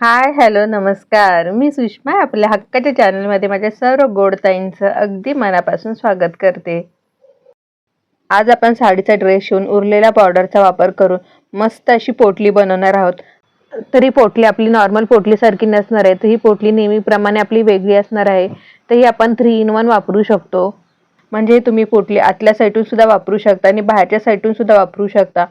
Hi hello नमस्कार. मी सुषमा आपल्या हक्काच्या चॅनलमध्ये माझ्या सर्व गोडताईंचं अगदी मनापासून स्वागत करते. आज आपण साडीचा ड्रेस शिवून उरलेल्या पावडरचा वापर करून मस्त अशी पोटली बनवणार आहोत. तरी पोटली आपली नॉर्मल पोटलीसारखी नसणार आहे तर ही पोटली नेहमीप्रमाणे आपली वेगळी असणार आहे तर ही आपण थ्री इन वन वापरू शकतो. म्हणजे तुम्ही पोटली आतल्या साईडून सुद्धा वापरू शकता आणि बाहेरच्या साईडून सुद्धा वापरू शकता.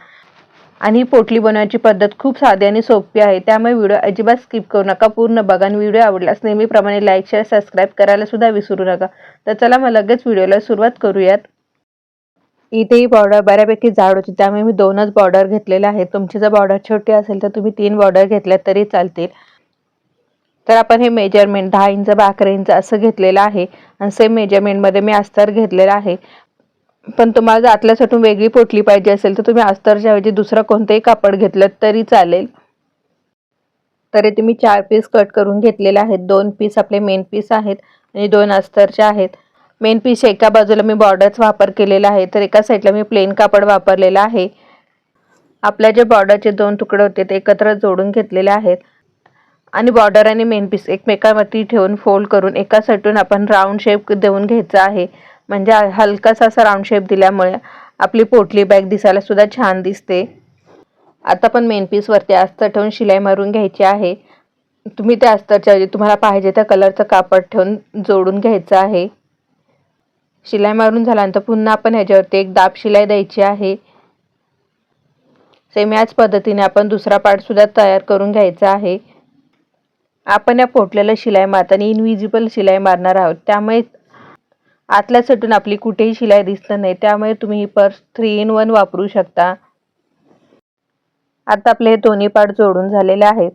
आणि ही पोटली बनवण्याची पद्धत खूप साधी आणि सोपी आहे. त्यामुळे व्हिडिओ अजिबात स्किप करू नका. पूर्ण बघा आणि व्हिडिओ आवडल्यास नेहमीप्रमाणे लाईक शेअर सबस्क्राईब करायला सुद्धा विसरू नका. तर चला मग लगेच व्हिडिओला सुरुवात करूयात. इथे ही बॉर्डर बऱ्यापैकी जाड होती. त्यामुळे मी दोनच बॉर्डर घेतलेले आहेत. तुमची जर बॉर्डर छोटी असेल तर तुम्ही तीन बॉर्डर घेतल्या तरी चालतील. तर आपण हे मेजरमेंट दहा इंच बा अकरा इंच असं घेतलेलं आहे. आणि सेम मेजरमेंटमध्ये मी अस्तर घेतलेला आहे. पण तुम्हाला जर आतल्यासाठी वेगळी पोटली पाहिजे असेल तर तुम्ही अस्तरच्या ऐवजी दुसरं कोणतंही कापड घेतलं तरी चालेल. तरी तुम्ही चार पीस कट करून घेतलेले आहेत. दोन पीस आपले मेन पीस आहेत आणि दोन अस्तरचे आहेत. मेन पीस एका बाजूला मी बॉर्डरचा वापर केलेला आहे तर एका साईडला मी प्लेन कापड वापरलेलं आहे. आपल्या जे बॉर्डरचे दोन तुकडे होते ते एकत्र जोडून घेतलेले आहेत. आणि बॉर्डर आणि मेन पीस एकमेकावरती ठेवून फोल्ड करून एका साईडून आपण राऊंड शेप देऊन घ्यायचा आहे. म्हणजे हलकासा असा राऊंड शेप दिल्यामुळे आपली पोटली बॅग दिसायला सुद्धा छान दिसते. आता पण मेन पीसवरती अस्तर ठेवून शिलाई मारून घ्यायची आहे. तुम्ही त्या अस्तरच्या ऐवजी तुम्हाला पाहिजे त्या कलरचं कापड ठेवून जोडून घ्यायचं आहे. शिलाई मारून झाल्यानंतर पुन्हा आपण ह्याच्यावरती एक दाब शिलाई द्यायची आहे. सेम याच पद्धतीने आपण दुसरा पार्टसुद्धा तयार करून घ्यायचा आहे. आपण या पोटलेल्या शिलाई मारताना इनविजिबल शिलाई मारणार आहोत. त्यामुळे आतल्या सटून आपली कुठेही शिलाई दिसत नाही. त्यामुळे तुम्ही ही पर्स थ्री इन वन वापरू शकता. आता आपले हे दोन्ही पार्ट जोडून झालेले आहेत.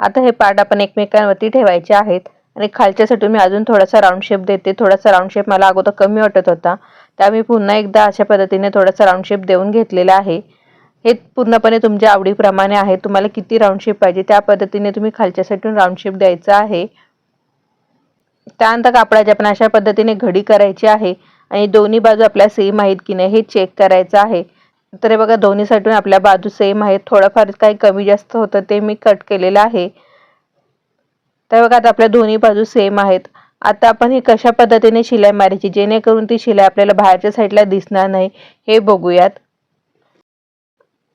आता हे पार्ट आपण एकमेकांवरती ठेवायचे आहेत. आणि खालच्या मी अजून थोडासा राऊंड शेप देते. थोडासा राऊंड शेप मला अगोदर कमी वाटत होता. त्या मी पुन्हा एकदा अशा पद्धतीने थोडासा राऊंड शेप देऊन घेतलेला आहे. हे पूर्णपणे तुमच्या आवडीप्रमाणे आहे. तुम्हाला किती राऊंड शेप पाहिजे त्या पद्धतीने तुम्ही खालच्या साईडून राऊंड शेप द्यायचा आहे. त्यानंतर कापडाची आपण अशा पद्धतीने घडी करायची आहे आणि दोन्ही बाजू आपल्या सेम आहेत की नाही हे चेक करायचं आहे. तर हे बघा दोन्ही साईडून आपल्या बाजू सेम आहेत. थोडंफार काही कमी जास्त होतं ते मी कट केलेलं आहे. तर बघा आता आपल्या दोन्ही बाजू सेम आहेत. आता आपण ही कशा पद्धतीने शिलाई मारायची? जेणेकरून ती शिलाई आपल्याला बाहेरच्या साईडला दिसणार नाही हे बघूयात.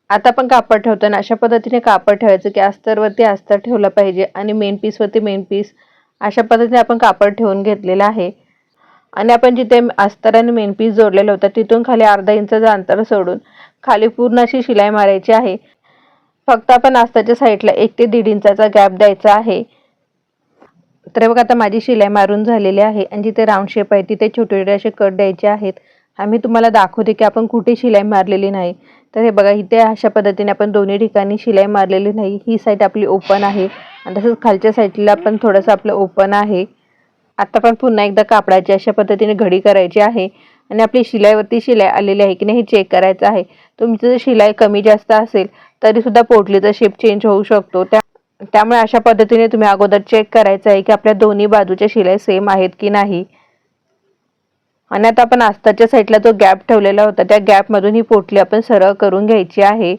आता आपण कापड ठेवताना अशा पद्धतीने कापड ठेवायचं की अस्तरवरती अस्तर ठेवलं पाहिजे आणि मेन पीसवरती मेन पीस अशा पद्धतीने आपण कापड ठेवून घेतलेलं आहे. आणि आपण जिथे अस्तर आणि मेन पीस जोडलेलं होतं तिथून खाली अर्धा इंचाचं अंतर सोडून खाली पूर्ण अशी शिलाई मारायची आहे. फक्त आपण अस्ताच्या साईडला एक ते दीड इंचाचा गॅप द्यायचा आहे. तर बघा आता माझी शिलाई मारून झालेली आहे आणि जिथे राऊंड शेप आहे तिथे छोटे छोटे असे कट द्यायचे आहेत. आम्ही तुम्हाला दाखवते की आपण कुठे शिलाई मारलेली नाही. तर हे बघा इथे अशा पद्धतीने आपण दोन्ही ठिकाणी शिलाई मारलेली नाही. ही साईड आपली ओपन आहे. आणि तसंच खालच्या साईडला पण थोडंसं आपलं ओपन आहे. आता पण पुन्हा एकदा कापडाची अशा पद्धतीने घडी करायची आहे. आणि आपली शिलाईवरती शिलाई आलेली आहे की नाही हे चेक करायचं आहे. तुमचं जर शिलाई कमी जास्त असेल तरीसुद्धा पोटलीचा शेप चेंज होऊ शकतो. त्या त्यामुळे अशा पद्धतीने तुम्ही अगोदर चेक करायचं आहे की आपल्या दोन्ही बाजूच्या शिलाई सेम आहेत की नाही. आणि आता आपण आस्ताच्या साईडला जो गॅप ठेवलेला होता त्या गॅपमधून ही पोटली आपण सरळ करून घ्यायची आहे.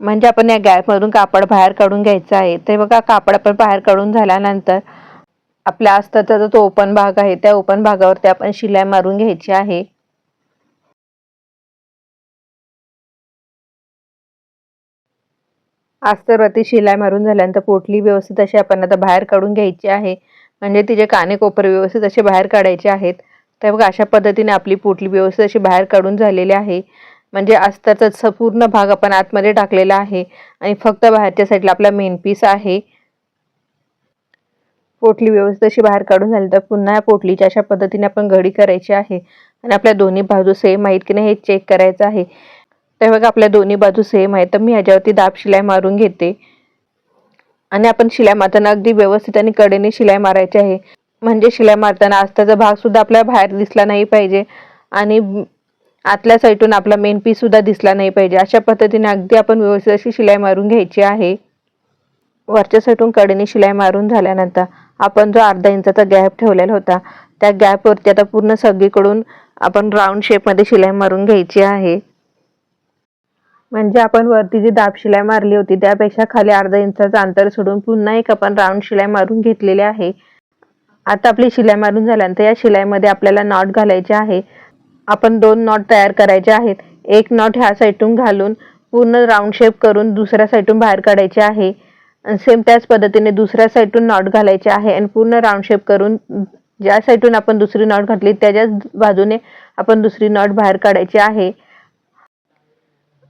म्हणजे आपण या गॅपमधून कापड बाहेर काढून घ्यायचं आहे. ते बघा कापड आपण बाहेर काढून झाल्यानंतर आपल्या अस्ताचा जो तो ओपन भाग आहे त्या ओपन भागावरती आपण शिलाई मारून घ्यायची आहे. अस्तरवरती शिलाई मारून झाल्यानंतर पोटली व्यवस्थित अशी आपण आता बाहेर काढून घ्यायची आहे. म्हणजे तिचे काने कोपर व्यवस्थित असे बाहेर काढायचे आहेत. तर बघा अशा पद्धतीने आपली पोटली व्यवस्थित अशी बाहेर काढून झालेली आहे. म्हणजे अस्तरचा पूर्ण भाग आपण आतमध्ये टाकलेला आहे. आणि फक्त बाहेरच्या साईडला आपला मेन पीस आहे. पोटली व्यवस्थित अशी बाहेर काढून झाली तर पुन्हा या पोटलीच्या अशा पद्धतीने आपण घडी करायची आहे. आणि आपल्या दोन्ही बाजू सेम आहेत की नाही हे चेक करायचं आहे. तर बघा आपल्या दोन्ही बाजू सेम आहेत. तर मी ह्याच्यावरती दाब शिलाई मारून घेते. आणि आपण शिलाई मारताना अगदी व्यवस्थित आणि कडेने शिलाई मारायची आहे. म्हणजे शिलाई मारताना आस्ताचा भाग सुद्धा आपल्याला बाहेर दिसला नाही पाहिजे. आणि आतल्या साईडून आपला मेन पीस सुद्धा दिसला नाही पाहिजे. अशा पद्धतीने अगदी आपण व्यवस्थित अशी शिलाई मारून घ्यायची आहे. वरच्या साईडून कडेने शिलाई मारून झाल्यानंतर आपण जो अर्धा इंचाचा गॅप ठेवलेला होता त्या गॅपवरती आता पूर्ण सगळीकडून आपण राऊंड शेपमध्ये शिलाई मारून घ्यायची आहे. म्हणजे आपण वरती जी दाब शिलाई मारली होती त्यापेक्षा खाली अर्धा इंचाचं अंतर सोडून पुन्हा एक आपण राऊंड शिलाई मारून घेतलेली आहे. आता आपली शिलाई मारून झाल्यानंतर या शिलाईमध्ये आपल्याला नॉट घालायचे आहे. आपण दोन नॉट तयार करायचे आहेत. एक नॉट ह्या साईडून घालून पूर्ण राऊंड शेप करून दुसऱ्या साईडून बाहेर काढायचे आहे. सेम त्याच पद्धतीने दुसऱ्या साईडून नॉट घालायचे आहे आणि पूर्ण राऊंड शेप करून ज्या साईडून आपण दुसरी नॉट घातली त्याच्याच बाजूने आपण दुसरी नॉट बाहेर काढायची आहे.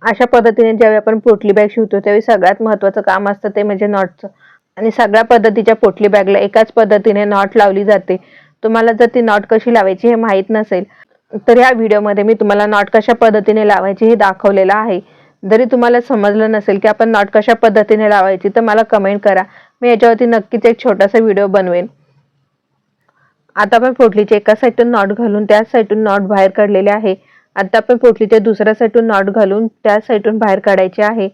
अशा पद्धतीने ज्यावेळी आपण पोटली बॅग शिवतो त्यावेळी सगळ्यात महत्त्वाचं काम असतं ते म्हणजे नॉटचं आणि सगळ्या पद्धतीच्या पोटली बॅगला एकाच पद्धतीने नॉट लावली जाते. तुम्हाला जर ती नॉट कशी लावायची हे माहीत नसेल तर या व्हिडिओमध्ये मी तुम्हाला नॉट कशा पद्धतीने लावायची हे दाखवलेलं आहे. जरी तुम्हाला समजलं नसेल की आपण नॉट कशा पद्धतीने लावायची तर मला कमेंट करा. मी याच्यावरती नक्कीच एक छोटासा व्हिडिओ बनवेन. आता आपण पोटलीचे एका साईडून नॉट घालून त्या साईडून नॉट बाहेर काढलेले आहे. आता आपण पोटलीच्या दुसऱ्या साईडून नॉट घालून त्याच साईडून बाहेर काढायचे आहे.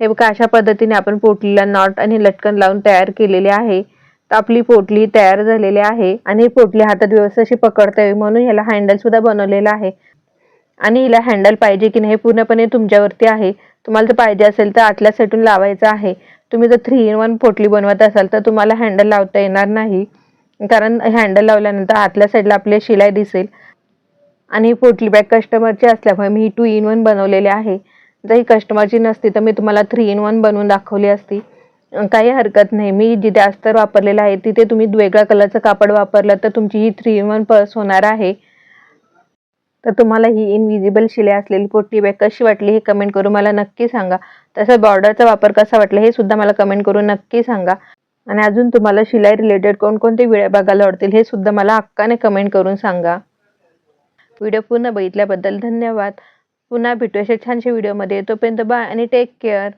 हे बघा अशा पद्धतीने आपण पोटलीला नॉट आणि लटकन लावून तयार केलेले आहे. आपली पोटली तयार झालेली आहे आणि ही पोटली हातात व्यवस्थित अशी पकडता येईल म्हणून ह्याला हँडल सुद्धा बनवलेलं आहे. आणि हिला हँडल पाहिजे की नाही हे पूर्णपणे तुमच्यावरती आहे. तुम्हाला जर पाहिजे असेल तर आतल्या साईडून लावायचं आहे. तुम्ही जर थ्री इन वन पोटली बनवत असाल तर तुम्हाला हँडल लावता येणार नाही. कारण हँडल लावल्यानंतर आतल्या साईडला आपली शिलाई दिसेल. आणि ही पोटली बॅग कस्टमरची असल्यामुळे मी टू इन वन बनवलेली आहे. जर ही कस्टमरची नसती तर मी तुम्हाला थ्री इन वन बनवून दाखवली असती. काही हरकत नाही. मी जिथे अस्तर वापरलेलं आहे तिथे तुम्ही वेगळ्या कलरचं कापड वापरलं तर तुमची ही थ्री इन वन पर्स होणार आहे. तर तुम्हाला ही इनविजिबल शिलाई असलेली पोटली बॅग कशी वाटली हे कमेंट करून मला नक्की सांगा. तसं बॉर्डरचा वापर कसा वाटला हे सुद्धा मला कमेंट करून नक्की सांगा. आणि अजून तुम्हाला शिलाई रिलेटेड कोणकोणते व्हिडिओ बघायला आवडतील हे सुद्धा मला हक्काने कमेंट करून सांगा. व्हिडिओ पूर्ण बघितल्याबद्दल धन्यवाद. पुन्हा भेटू अशा छानशा व्हिडिओमध्ये तोपर्यंत बाय आणि टेक केअर